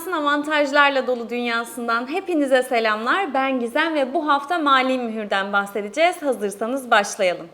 Finansın avantajlarla dolu dünyasından hepinize selamlar. Ben Gizem ve bu hafta mali mühürden bahsedeceğiz. Hazırsanız başlayalım.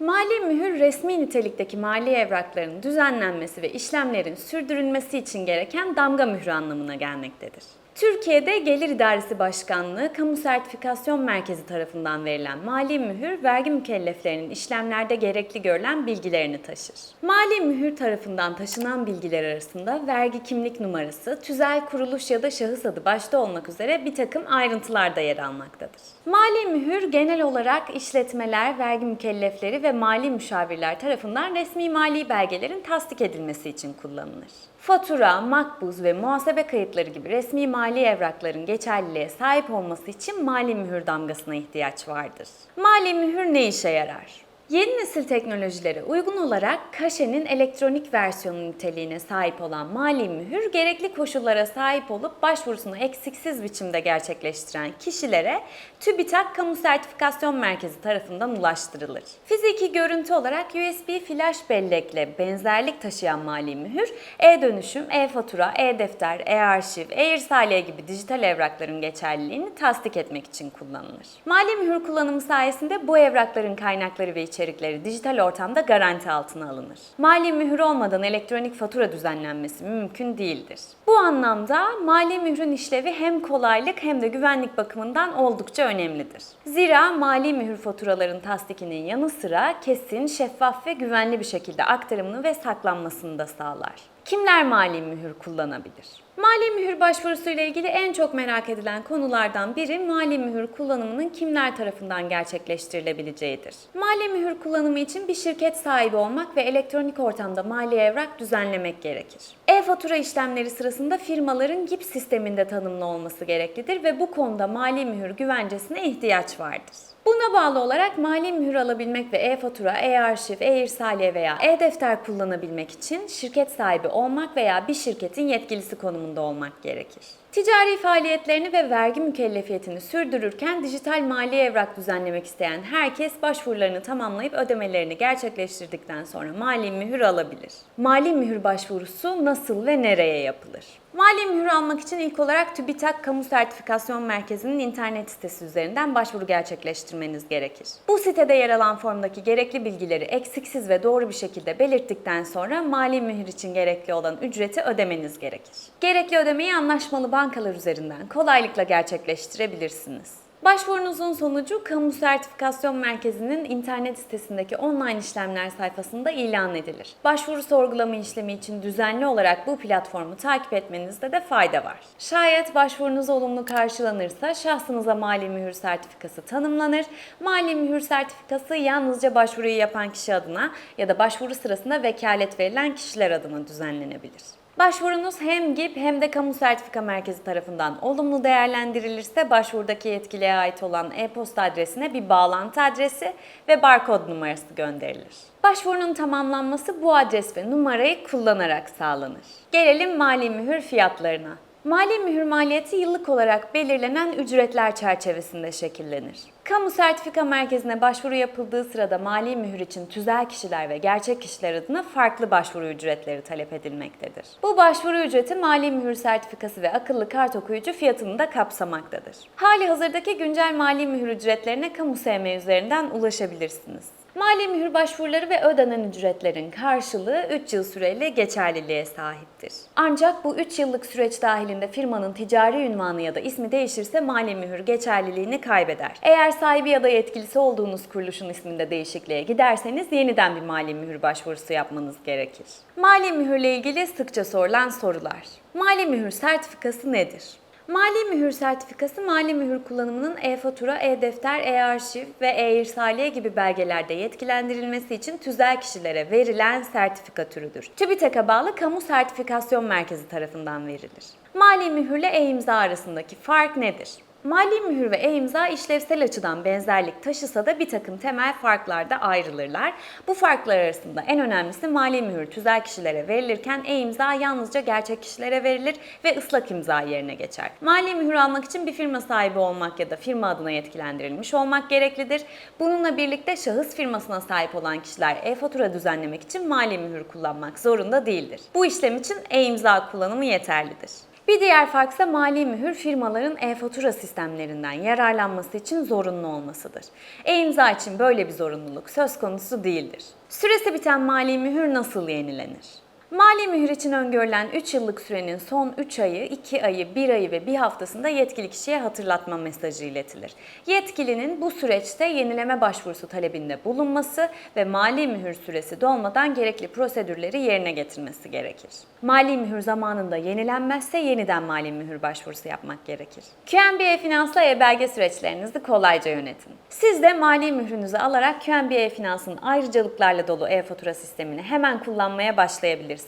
Mali mühür resmi nitelikteki mali evrakların düzenlenmesi ve işlemlerin sürdürülmesi için gereken damga mührü anlamına gelmektedir. Türkiye'de Gelir İdaresi Başkanlığı Kamu Sertifikasyon Merkezi tarafından verilen mali mühür, vergi mükelleflerinin işlemlerde gerekli görülen bilgilerini taşır. Mali mühür tarafından taşınan bilgiler arasında vergi kimlik numarası, tüzel kuruluş ya da şahıs adı başta olmak üzere bir takım ayrıntılar da yer almaktadır. Mali mühür genel olarak işletmeler, vergi mükellefleri ve mali müşavirler tarafından resmi mali belgelerin tasdik edilmesi için kullanılır. Fatura, makbuz ve muhasebe kayıtları gibi resmi mali evrakların geçerliliğe sahip olması için mali mühür damgasına ihtiyaç vardır. Mali mühür ne işe yarar? Yeni nesil teknolojilere uygun olarak kaşenin elektronik versiyonu niteliğine sahip olan mali mühür gerekli koşullara sahip olup başvurusunu eksiksiz biçimde gerçekleştiren kişilere TÜBİTAK Kamu Sertifikasyon Merkezi tarafından ulaştırılır. Fiziki görüntü olarak USB flash bellekle benzerlik taşıyan mali mühür, e-dönüşüm, e-fatura, e-defter, e-arşiv, e-irsaliye gibi dijital evrakların geçerliliğini tasdik etmek için kullanılır. Mali mühür kullanımı sayesinde bu evrakların kaynakları ve içerikleri dijital ortamda garanti altına alınır. Mali mühür olmadan elektronik fatura düzenlenmesi mümkün değildir. Bu anlamda mali mührün işlevi hem kolaylık hem de güvenlik bakımından oldukça önemlidir. Zira mali mühür faturaların tasdikinin yanı sıra kesin, şeffaf ve güvenli bir şekilde aktarımını ve saklanmasını da sağlar. Kimler mali mühür kullanabilir? Mali mühür başvurusu ile ilgili en çok merak edilen konulardan biri mali mühür kullanımının kimler tarafından gerçekleştirilebileceğidir. Mali mühür kullanımı için bir şirket sahibi olmak ve elektronik ortamda mali evrak düzenlemek gerekir. E-fatura işlemleri sırasında firmaların GIP sisteminde tanımlı olması gereklidir ve bu konuda mali mühür güvencesine ihtiyaç vardır. Buna bağlı olarak mali mühür alabilmek ve e-fatura, e-arşiv, e-irsaliye veya e-defter kullanabilmek için şirket sahibi olmak veya bir şirketin yetkilisi konumunda olmak gerekir. Ticari faaliyetlerini ve vergi mükellefiyetini sürdürürken dijital mali evrak düzenlemek isteyen herkes başvurularını tamamlayıp ödemelerini gerçekleştirdikten sonra mali mühür alabilir. Mali mühür başvurusu nasıl ve nereye yapılır? Mali mühür almak için ilk olarak TÜBİTAK Kamu Sertifikasyon Merkezi'nin internet sitesi üzerinden başvuru gerçekleştirmeniz gerekir. Bu sitede yer alan formdaki gerekli bilgileri eksiksiz ve doğru bir şekilde belirttikten sonra mali mühür için gerekli olan ücreti ödemeniz gerekir. Gerekli ödemeyi anlaşmalı bankalar üzerinden kolaylıkla gerçekleştirebilirsiniz. Başvurunuzun sonucu Kamu Sertifikasyon Merkezi'nin internet sitesindeki online işlemler sayfasında ilan edilir. Başvuru sorgulama işlemi için düzenli olarak bu platformu takip etmenizde de fayda var. Şayet başvurunuz olumlu karşılanırsa şahsınıza mali mühür sertifikası tanımlanır. Mali mühür sertifikası yalnızca başvuruyu yapan kişi adına ya da başvuru sırasında vekalet verilen kişiler adına düzenlenebilir. Başvurunuz hem GİP hem de Kamu Sertifika Merkezi tarafından olumlu değerlendirilirse başvurdaki yetkiliye ait olan e-posta adresine bir bağlantı adresi ve barkod numarası gönderilir. Başvurunun tamamlanması bu adres ve numarayı kullanarak sağlanır. Gelelim mali mühür fiyatlarına. Mali mühür maliyeti yıllık olarak belirlenen ücretler çerçevesinde şekillenir. Kamu Sertifika Merkezi'ne başvuru yapıldığı sırada mali mühür için tüzel kişiler ve gerçek kişiler adına farklı başvuru ücretleri talep edilmektedir. Bu başvuru ücreti mali mühür sertifikası ve akıllı kart okuyucu fiyatını da kapsamaktadır. Hali hazırdaki güncel mali mühür ücretlerine Kamu SM üzerinden ulaşabilirsiniz. Mali mühür başvuruları ve ödenen ücretlerin karşılığı 3 yıl süreyle geçerliliğe sahiptir. Ancak bu 3 yıllık süreç dahilinde firmanın ticari ünvanı ya da ismi değişirse mali mühür geçerliliğini kaybeder. Eğer sahibi ya da yetkilisi olduğunuz kuruluşun isminde değişikliğe giderseniz yeniden bir mali mühür başvurusu yapmanız gerekir. Mali mühürle ilgili sıkça sorulan sorular. Mali mühür sertifikası nedir? Mali mühür sertifikası mali mühür kullanımının e-fatura, e-defter, e-arşiv ve e-irsaliye gibi belgelerde yetkilendirilmesi için tüzel kişilere verilen sertifika türüdür. TÜBİTAK'a bağlı Kamu Sertifikasyon Merkezi tarafından verilir. Mali mühürle e-imza arasındaki fark nedir? Mali mühür ve e-imza işlevsel açıdan benzerlik taşısa da bir takım temel farklarda ayrılırlar. Bu farklar arasında en önemlisi mali mühür tüzel kişilere verilirken e-imza yalnızca gerçek kişilere verilir ve ıslak imza yerine geçer. Mali mühür almak için bir firma sahibi olmak ya da firma adına yetkilendirilmiş olmak gereklidir. Bununla birlikte şahıs firmasına sahip olan kişiler e-fatura düzenlemek için mali mühür kullanmak zorunda değildir. Bu işlem için e-imza kullanımı yeterlidir. Bir diğer fark ise mali mühür firmaların e-fatura sistemlerinden yararlanması için zorunlu olmasıdır. E-imza için böyle bir zorunluluk söz konusu değildir. Süresi biten mali mühür nasıl yenilenir? Mali mühür için öngörülen 3 yıllık sürenin son 3 ayı, 2 ayı, 1 ayı ve 1 haftasında yetkili kişiye hatırlatma mesajı iletilir. Yetkilinin bu süreçte yenileme başvurusu talebinde bulunması ve mali mühür süresi dolmadan gerekli prosedürleri yerine getirmesi gerekir. Mali mühür zamanında yenilenmezse yeniden mali mühür başvurusu yapmak gerekir. QNB Finans'la e-belge süreçlerinizi kolayca yönetin. Siz de mali mührünüzü alarak QNB Finans'ın ayrıcalıklarla dolu e-fatura sistemini hemen kullanmaya başlayabilirsiniz.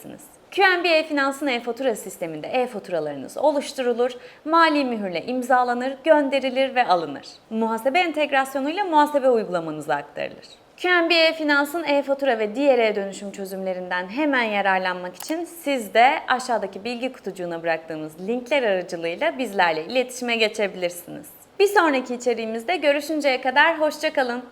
QNB Finans'ın e-fatura sisteminde e-faturalarınız oluşturulur, mali mühürle imzalanır, gönderilir ve alınır. Muhasebe entegrasyonuyla muhasebe uygulamanıza aktarılır. QNB Finans'ın e-fatura ve diğer e-dönüşüm çözümlerinden hemen yararlanmak için siz de aşağıdaki bilgi kutucuğuna bıraktığımız linkler aracılığıyla bizlerle iletişime geçebilirsiniz. Bir sonraki içeriğimizde görüşünceye kadar hoşçakalın.